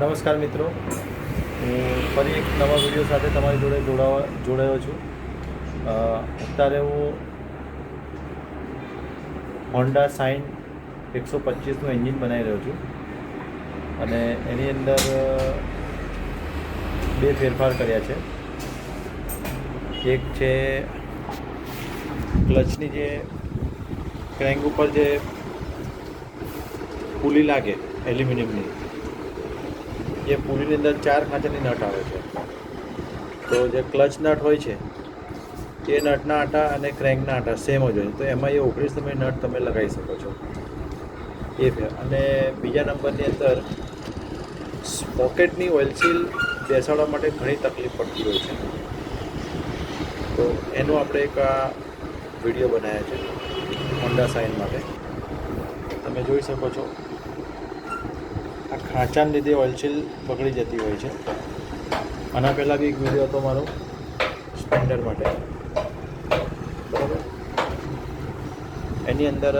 નમસ્કાર મિત્રો. હું ફરી એક નવા વીડિયો સાથે તમારી જોડે જોડાવા જોડાયો છું. અત્યારે હું હોન્ડા સાઇન એકસો પચીસનું એન્જિન બનાવી રહ્યો છું. અને એની અંદર બે ફેરફાર કર્યા છે. એક છે ક્લચની જે ક્રેન્ક ઉપર જે પુલી લાગે એલ્યુમિનિયમની એ પૂરીની અંદર ચાર ખાંચાની નટ આવે છે. તો જે ક્લચ નટ હોય છે, એ નટના આટા અને ક્રેન્કના આટા સેમ જ હોય તો એમાં એ ઓગણીસ તમે નટ તમે લગાવી શકો છો. એ ફેર અને બીજા નંબરની અંદર પોકેટની ઓઇલસીલ બેસાડવા માટે ઘણી તકલીફ પડતી હોય છે. તો એનો આપણે એક આ વીડિયો બનાવ્યા છે, હોન્ડા સાઇન માટે. તમે જોઈ શકો છો. ખાંચાને લીધે ઓઇલસીલ બગડી જતી હોય છે. આના પહેલાં બી એક વીડિયો હતો મારો સ્પ્લેન્ડર માટે. બરાબર? એની અંદર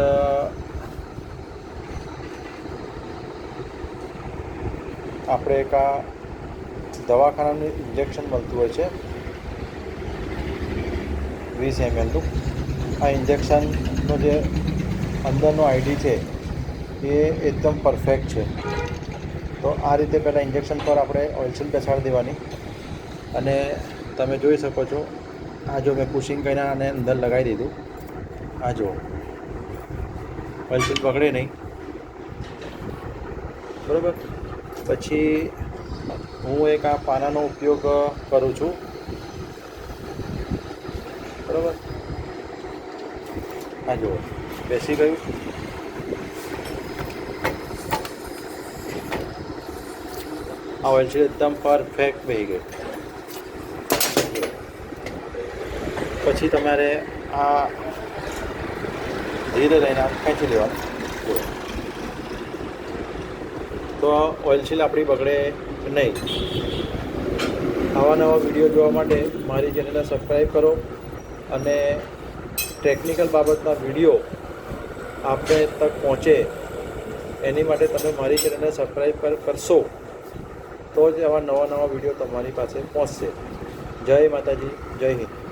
આપણે એક આ દવાખાનાનું ઇન્જેક્શન મળતું હોય છે. વીસ એમએલનું આ ઇન્જેક્શનનો જે અંદરનો આઈડી છે, એ એકદમ પરફેક્ટ છે. તો આ રીતે પહેલાં ઇન્જેક્શન પર આપણે ઓઇલસીલ બેસાડી દેવાની. અને તમે જોઈ શકો છો, આ જો મેં પુશિંગ કરીને આને અંદર લગાવી દીધું. આ જો ઓઇલસીલ પકડે નહીં. બરાબર? પછી હું એક આ પાનાનો ઉપયોગ કરું છું. બરાબર? હા જુઓ. બેસી ગયું. આ ઓઇલ છે, એકદમ પરફેક્ટ બેહી ગઈ પછી તમારે આ ધીરે આમ ખેંચી લેવા તો ઓઇલ સીલ આપણી બગડે નહીં. આવા નવા વીડિયો જોવા માટે મારી ચેનલને સબસ્ક્રાઈબ કરો અને ટેકનિકલ બાબતના વીડિયો આપને તક પહોંચે. એની માટે તમે મારી ચેનલને સબસ્ક્રાઈબ કરશો. તો જ આવા નવા નવા વીડિયો તમારી પાસે પહોંચશે. જય માતાજી જય હિન્દ.